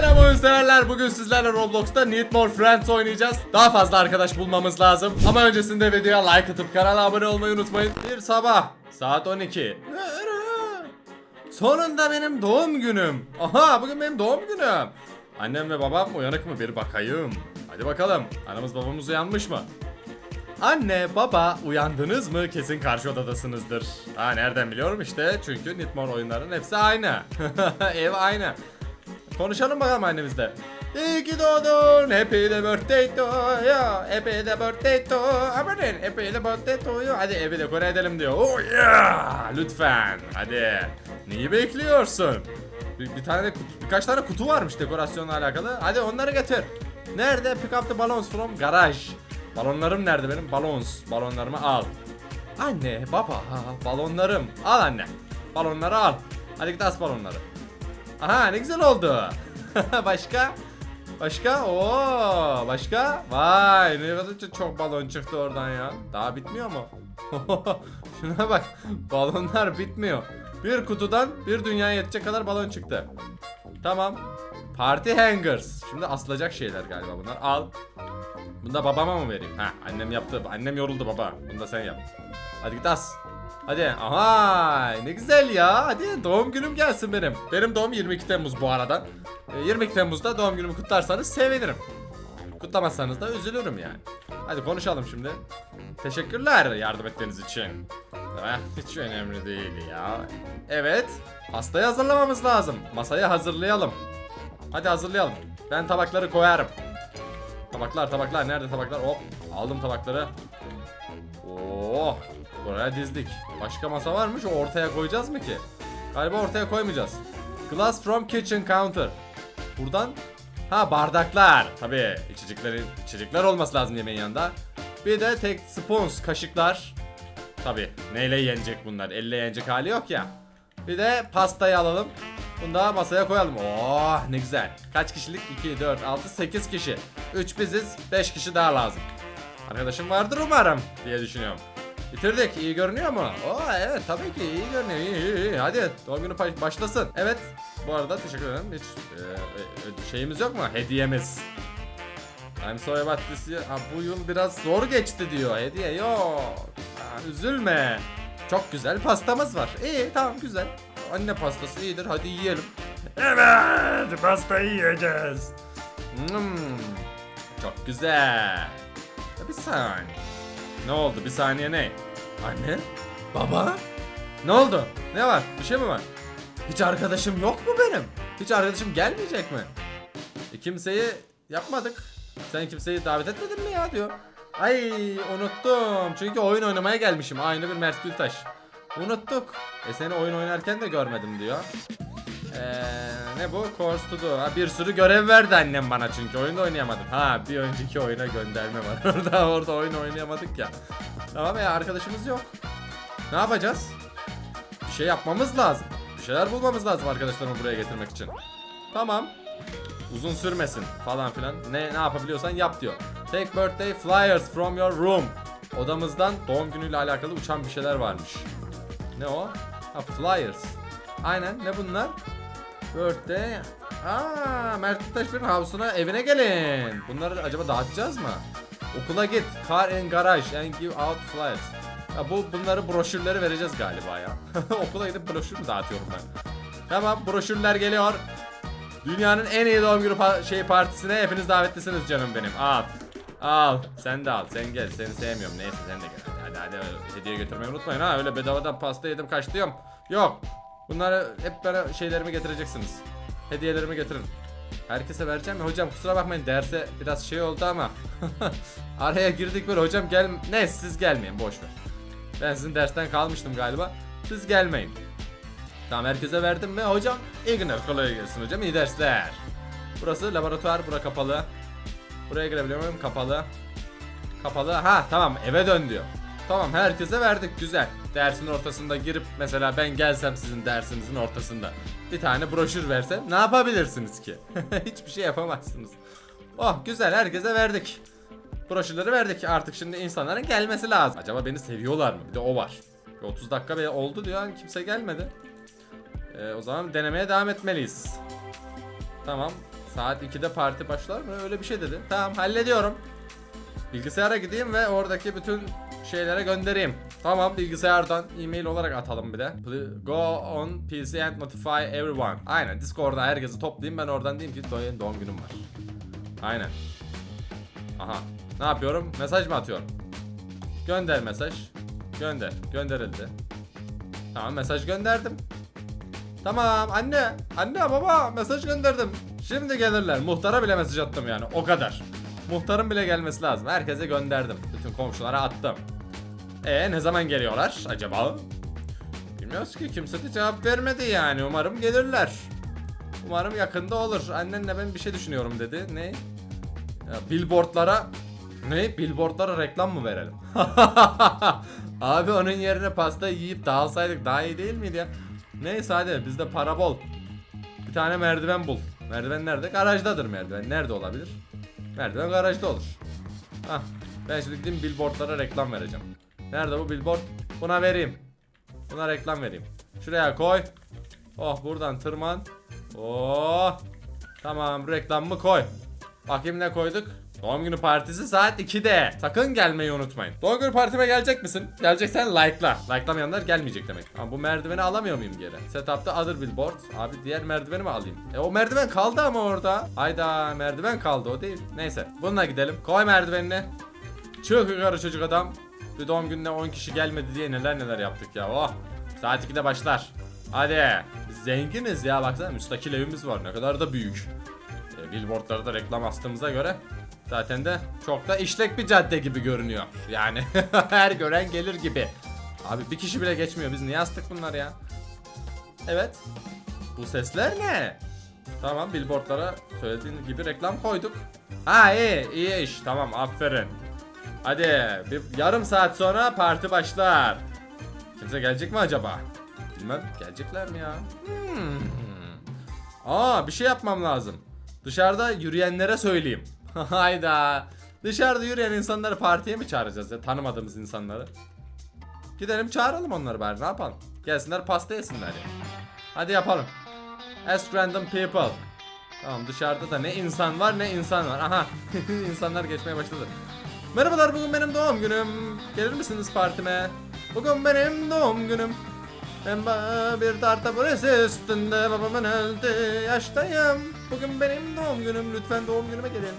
Selam oyun severler. Bugün sizlerle Roblox'ta Need More Friends oynayacağız. Daha fazla arkadaş bulmamız lazım. Ama öncesinde videoya like atıp kanala abone olmayı unutmayın. Bir sabah saat 12. Sonunda benim doğum günüm. Aha bugün benim doğum günüm. Annem ve babam uyanık mı bir bakayım. Hadi bakalım. Anamız babamız uyanmış mı? Anne, baba uyandınız mı? Kesin karşı odadasınızdır. Ha nereden biliyorum işte. Çünkü Nitmor oyunların hepsi aynı. Ev aynı. Konuşalım bakalım annemizle. İyi ki doğdun. Happy the birthday to you. Happy the birthday to Amanin. Happy the birthday to you. Hadi evi dekore edelim diyor. Oh yeah. Lütfen. Hadi. Neyi bekliyorsun? Bir, bir tane kutu, birkaç tane kutu varmış dekorasyonla alakalı. Hadi onları getir. Nerede? Pick up the balloons from garage. Balonlarım nerede benim? Balons. Balonlarımı al. Anne, baba, balonlarım. Al anne. Balonları al. Hadi git as balonları. Aha ne güzel oldu. başka? Başka? Oo, başka? Vay ne kadar çok- balon çıktı oradan ya. Daha bitmiyor mu? Şuna bak. Balonlar bitmiyor. Bir kutudan bir dünyaya yetecek kadar balon çıktı. Tamam. Party hangers. Şimdi asılacak şeyler galiba bunlar. Al. Bunu da babama mı vereyim? Ha annem yaptı. Annem yoruldu baba. Bunu da sen yap. Hadi git as. Hadi. Aha ne güzel ya. Hadi doğum günüm gelsin benim. Benim doğum 22 Temmuz bu arada. Ee, 22 Temmuz'da doğum günümü kutlarsanız sevinirim. Kutlamazsanız da üzülürüm yani. Hadi konuşalım şimdi. Teşekkürler yardım ettiğiniz için. Eh, hiç önemli değil ya. Evet. Pastayı hazırlamamız lazım. Masayı hazırlayalım. Hadi hazırlayalım. Ben tabakları koyarım. Tabaklar tabaklar nerede tabaklar? Hop aldım tabakları. Oo buraya dizdik. Başka masa var mı? Şu ortaya koyacağız mı ki? Galiba ortaya koymayacağız. Glass from kitchen counter. Buradan ha bardaklar. Tabii içeceklerin içecekler olması lazım yemeğin yanında. Bir de tek spoons kaşıklar. Tabii neyle yenecek bunlar? Elle yenecek hali yok ya. Bir de pastayı alalım. Bunu da masaya koyalım. Oh ne güzel. Kaç kişilik? 2, 4, 6, 8 kişi. 3 biziz. 5 kişi daha lazım. Arkadaşım vardır umarım diye düşünüyorum. Bitirdik. İyi görünüyor mu? Oo evet tabii ki iyi görünüyor. İyi, iyi, iyi. Hadi doğum günü pa- başlasın. Evet. Bu arada teşekkür ederim. Hiç e, e, şeyimiz yok mu? Hediyemiz. I'm sorry about this year. Ha, bu yıl biraz zor geçti diyor. Hediye yok. Ha, üzülme. Çok güzel pastamız var. İyi tamam güzel. Anne pastası iyidir. Hadi yiyelim. Evet pastayı yiyeceğiz. Hmm, çok güzel. Bir saniye. Ne oldu? Bir saniye ne? Anne? Baba? Ne oldu? Ne var? Bir şey mi var? Hiç arkadaşım yok mu benim? Hiç arkadaşım gelmeyecek mi? E, kimseyi yapmadık. Sen kimseyi davet etmedin mi ya diyor. Ay unuttum. Çünkü oyun oynamaya gelmişim. Aynı bir Mert Gültaş. Unuttuk. E seni oyun oynarken de görmedim diyor. Eee ne bu? Course to do. Ha, bir sürü görev verdi annem bana çünkü oyunda oynayamadım. Ha bir önceki oyuna gönderme var. orada orada oyun oynayamadık ya. Tamam ya arkadaşımız yok. Ne yapacağız? Bir şey yapmamız lazım. Bir şeyler bulmamız lazım arkadaşlarımı buraya getirmek için. Tamam. Uzun sürmesin falan filan. Ne ne yapabiliyorsan yap diyor. Take birthday flyers from your room. Odamızdan doğum günüyle alakalı uçan bir şeyler varmış. Ne o? Ha flyers. Aynen ne bunlar? Birthday. Aa, Mert Taşber'in havuzuna evine gelin. Bunları acaba dağıtacağız mı? Okula git. Car and garage and give out flyers. Ya bu bunları broşürleri vereceğiz galiba ya. Okula gidip broşür mü dağıtıyorum ben? Tamam broşürler geliyor. Dünyanın en iyi doğum günü pa- şey partisine hepiniz davetlisiniz canım benim. Al. Al. Sen de al. Sen gel. Seni sevmiyorum. Neyse sen de gel. Hadi hadi, hadi. hediye götürmeyi unutmayın ha. Öyle bedavadan pasta yedim kaçtım. Yok. Bunları hep bana şeylerimi getireceksiniz. Hediyelerimi getirin. Herkese vereceğim hocam kusura bakmayın derse biraz şey oldu ama araya girdik böyle hocam gel ne siz gelmeyin boş ver. Ben sizin dersten kalmıştım galiba. Siz gelmeyin. Tamam herkese verdim mi hocam? İyi günler kolay gelsin hocam iyi dersler. Burası laboratuvar bura kapalı. Buraya girebiliyor muyum? Kapalı. Kapalı. Ha tamam eve dön diyor. Tamam herkese verdik güzel. Dersin ortasında girip mesela ben gelsem sizin dersinizin ortasında bir tane broşür versem ne yapabilirsiniz ki? Hiçbir şey yapamazsınız. Oh güzel herkese verdik. Broşürleri verdik artık şimdi insanların gelmesi lazım. Acaba beni seviyorlar mı? Bir de o var. Bir 30 dakika be oldu diyor kimse gelmedi. Ee, o zaman denemeye devam etmeliyiz. Tamam. Saat 2'de parti başlar mı? Öyle bir şey dedi. Tamam hallediyorum. Bilgisayara gideyim ve oradaki bütün şeylere göndereyim. Tamam bilgisayardan e-mail olarak atalım bir de. Go on PC and notify everyone. Aynen Discord'da herkesi toplayayım ben oradan diyeyim ki doğum, doğum günüm var. Aynen. Aha. Ne yapıyorum? Mesaj mı atıyorum? Gönder mesaj. Gönder. Gönderildi. Tamam mesaj gönderdim. Tamam anne. Anne baba mesaj gönderdim. Şimdi gelirler. Muhtara bile mesaj attım yani. O kadar. Muhtarın bile gelmesi lazım. Herkese gönderdim. Bütün komşulara attım. E ne zaman geliyorlar acaba? Bilmiyoruz ki kimse de cevap vermedi yani. Umarım gelirler. Umarım yakında olur. Annenle ben bir şey düşünüyorum dedi. Ne? Ya, billboardlara ne? Billboardlara reklam mı verelim? Abi onun yerine pasta yiyip dağılsaydık daha iyi değil miydi ya? Neyse hadi bizde para bol. Bir tane merdiven bul. Merdiven nerede? Garajdadır merdiven. Nerede olabilir? Merdiven garajda olur. Hah. Ben şimdi gideyim billboardlara reklam vereceğim. Nerede bu billboard? Buna vereyim. Buna reklam vereyim. Şuraya koy. Oh buradan tırman. Oh. Tamam reklamımı koy. Bakayım ne koyduk? Doğum günü partisi saat 2'de. Sakın gelmeyi unutmayın. Doğum günü partime gelecek misin? Geleceksen like'la. Like'lamayanlar gelmeyecek demek. Ama bu merdiveni alamıyor muyum geri? Setup'ta other billboard. Abi diğer merdiveni mi alayım? E o merdiven kaldı ama orada. Hayda merdiven kaldı o değil. Neyse bununla gidelim. Koy merdivenini. Çık yukarı çocuk adam. Bir doğum gününe 10 kişi gelmedi diye neler neler yaptık ya. Oh. Saat 2'de başlar. Hadi. Zenginiz ya baksana müstakil evimiz var. Ne kadar da büyük. E, billboardlara da reklam astığımıza göre zaten de çok da işlek bir cadde gibi görünüyor. Yani her gören gelir gibi. Abi bir kişi bile geçmiyor. Biz niye astık bunlar ya? Evet. Bu sesler ne? Tamam billboardlara söylediğin gibi reklam koyduk. Ha iyi iyi iş. Tamam aferin. Hadi bir yarım saat sonra parti başlar. Kimse gelecek mi acaba? Bilmem gelecekler mi ya? Hmm. Aa bir şey yapmam lazım. Dışarıda yürüyenlere söyleyeyim. Hayda. Dışarıda yürüyen insanları partiye mi çağıracağız ya? Tanımadığımız insanları. Gidelim çağıralım onları bari ne yapalım? Gelsinler pasta yesinler ya. Hadi yapalım. Ask random people. Tamam dışarıda da ne insan var ne insan var. Aha insanlar geçmeye başladı. Merhabalar bugün benim doğum günüm. Gelir misiniz partime? Bugün benim doğum günüm. Ben bir tarta burası üstünde babamın öldü yaştayım. Bugün benim doğum günüm lütfen doğum günüme gelin.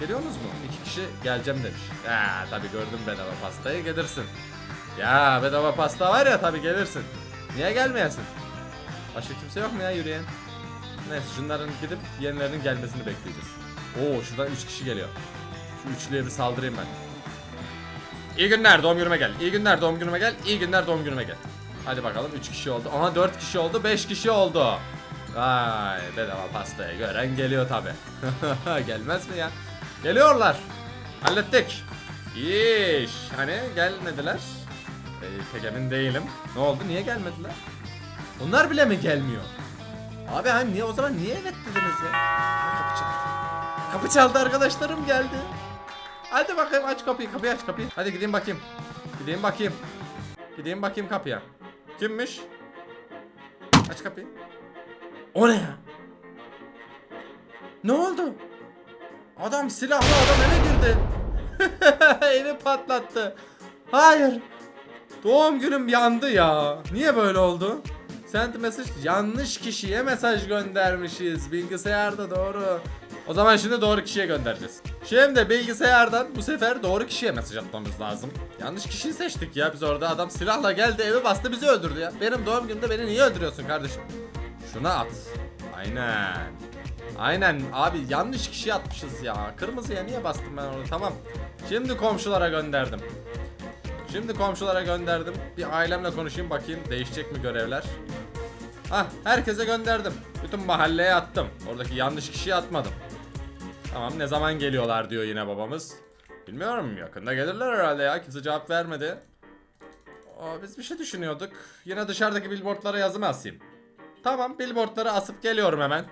Geliyorsunuz mu? İki kişi geleceğim demiş. Ya tabi gördüm bedava pastayı gelirsin. Ya bedava pasta var ya tabi gelirsin. Niye gelmeyesin? Başka kimse yok mu ya yürüyen? Neyse şunların gidip yenilerinin gelmesini bekleyeceğiz. Oo şuradan 3 kişi geliyor. Şu üçlüye bir saldırayım ben. İyi günler doğum günüme gel. İyi günler doğum günüme gel. İyi günler doğum günüme gel. Hadi bakalım 3 kişi oldu. Aha 4 kişi oldu 5 kişi oldu. Vay bedava pastaya gören geliyor tabi. Gelmez mi ya? Geliyorlar. Hallettik. İş. Hani gelmediler. Ee, pek değilim. Ne oldu niye gelmediler? Onlar bile mi gelmiyor? Abi hani niye o zaman niye evet dediniz ya? Kapı çaldı. Kapı çaldı arkadaşlarım geldi. Hadi bakayım aç kapıyı kapıyı aç kapıyı. Hadi gideyim bakayım. Gideyim bakayım. Gideyim bakayım kapıya. Kimmiş? Aç kapıyı. O ne ya? Ne oldu? Adam silahlı adam eve girdi. Evi patlattı. Hayır. Doğum günüm yandı ya. Niye böyle oldu? Send message yanlış kişiye mesaj göndermişiz. Bilgisayarda doğru. O zaman şimdi doğru kişiye göndereceğiz. Şimdi bilgisayardan bu sefer doğru kişiye mesaj atmamız lazım. Yanlış kişiyi seçtik ya biz orada adam silahla geldi eve bastı bizi öldürdü ya. Benim doğum günümde beni niye öldürüyorsun kardeşim? Şuna at. Aynen. Aynen abi yanlış kişiye atmışız ya. Kırmızıya niye bastım ben onu tamam. Şimdi komşulara gönderdim. Şimdi komşulara gönderdim. Bir ailemle konuşayım bakayım değişecek mi görevler. Ah herkese gönderdim. Bütün mahalleye attım. Oradaki yanlış kişiye atmadım. Tamam ne zaman geliyorlar diyor yine babamız. Bilmiyorum yakında gelirler herhalde ya. Kimse cevap vermedi. Aa, biz bir şey düşünüyorduk. Yine dışarıdaki billboardlara yazı mı asayım? Tamam billboardları asıp geliyorum hemen.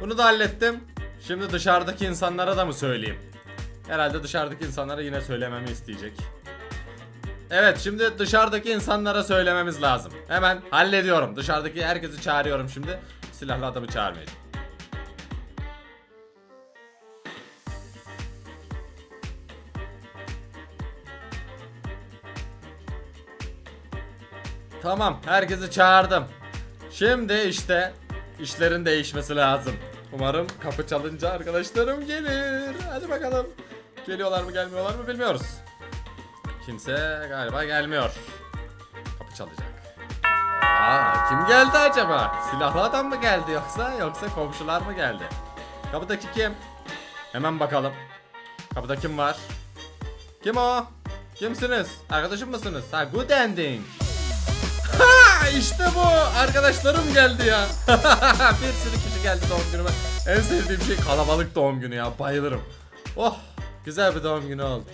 Bunu da hallettim. Şimdi dışarıdaki insanlara da mı söyleyeyim? Herhalde dışarıdaki insanlara yine söylememi isteyecek. Evet şimdi dışarıdaki insanlara söylememiz lazım. Hemen hallediyorum. Dışarıdaki herkesi çağırıyorum şimdi. Silahlı adamı çağırmayacağım. Tamam, herkesi çağırdım. Şimdi işte işlerin değişmesi lazım. Umarım kapı çalınca arkadaşlarım gelir. Hadi bakalım. Geliyorlar mı gelmiyorlar mı bilmiyoruz. Kimse galiba gelmiyor. Kapı çalacak. Aa, kim geldi acaba? Silahlı adam mı geldi yoksa yoksa komşular mı geldi? Kapıdaki kim? Hemen bakalım. Kapıda kim var? Kim o? Kimsiniz? Arkadaşım mısınız? Ha, good ending. Ha işte bu. Arkadaşlarım geldi ya. bir sürü kişi geldi doğum günüme. En sevdiğim şey kalabalık doğum günü ya. Bayılırım. Oh güzel bir doğum günü oldu.